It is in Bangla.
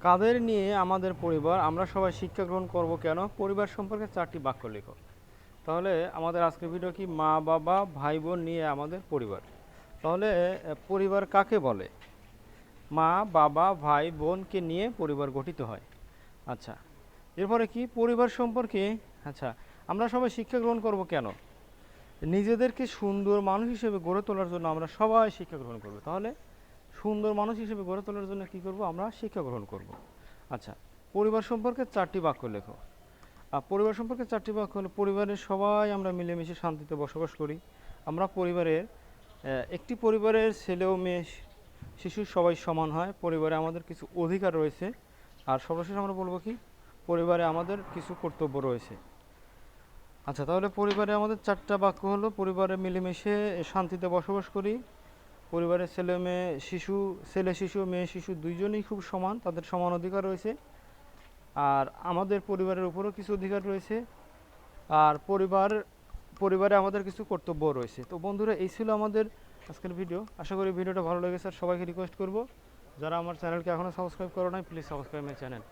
কাদের নিয়ে আমাদের পরিবার, আমরা সবাই শিক্ষা গ্রহণ করব কেন? পরিবার সম্পর্কে চারটি বাক্য লেখো। তাহলে আমাদের আজকের ভিডিও কি? মা, বাবা ভাই বোন নিয়ে আমাদের পরিবার। তাহলে পরিবার কাকে বলে? মা, বাবা ভাই বোনকে নিয়ে পরিবার গঠিত হয়। আচ্ছা এরপরে কি? পরিবার সম্পর্কে আচ্ছা আমরা সবাই শিক্ষা গ্রহণ করব কেন? নিজেদেরকে সুন্দর মানুষ হিসেবে গড়ে তোলার জন্য আমরা সবাই শিক্ষা গ্রহণ করব। তাহলে সুন্দর মানুষ হিসেবে গড়ে তোলার জন্য কি করব? আমরা শিক্ষা গ্রহণ করব। আচ্ছা পরিবার সম্পর্কে চারটি বাক্য লেখো। আর পরিবার সম্পর্কে চারটি বাক্য হলো পরিবারের সবাই আমরা মিলেমিশে শান্তিতে বসবাস করি। আমরা পরিবারের একটি পরিবারের ছেলে ও মেয়ে শিশু সবাই সমান হয়। পরিবারে আমাদের কিছু অধিকার রয়েছে। আর সর্বশেষ আমরা বলব কি? পরিবারে আমাদের কিছু কর্তব্য রয়েছে। আচ্ছা তাহলে পরিবারে আমাদের চারটা বাক্য হলো, পরিবারে মিলেমিশে শান্তিতে বসবাস করি। পরিবারের ছেলে মেয়ে, শিশু, ছেলে শিশু, মেয়ে শিশু দুইজনেই খুব সমান, তাদের সমান অধিকার রয়েছে। আর আমাদের পরিবারের উপরও কিছু অধিকার রয়েছে। আর পরিবার, পরিবারে আমাদের কিছু কর্তব্য রয়েছে। তো বন্ধুরা, এই ছিল আমাদের আজকের ভিডিও। আশা করি ভিডিওটা ভালো লেগেছে। আর সবাইকে রিকোয়েস্ট করব, যারা আমার চ্যানেলকে এখনও সাবস্ক্রাইব করো নাই প্লিজ সাবস্ক্রাইব মাই চ্যানেল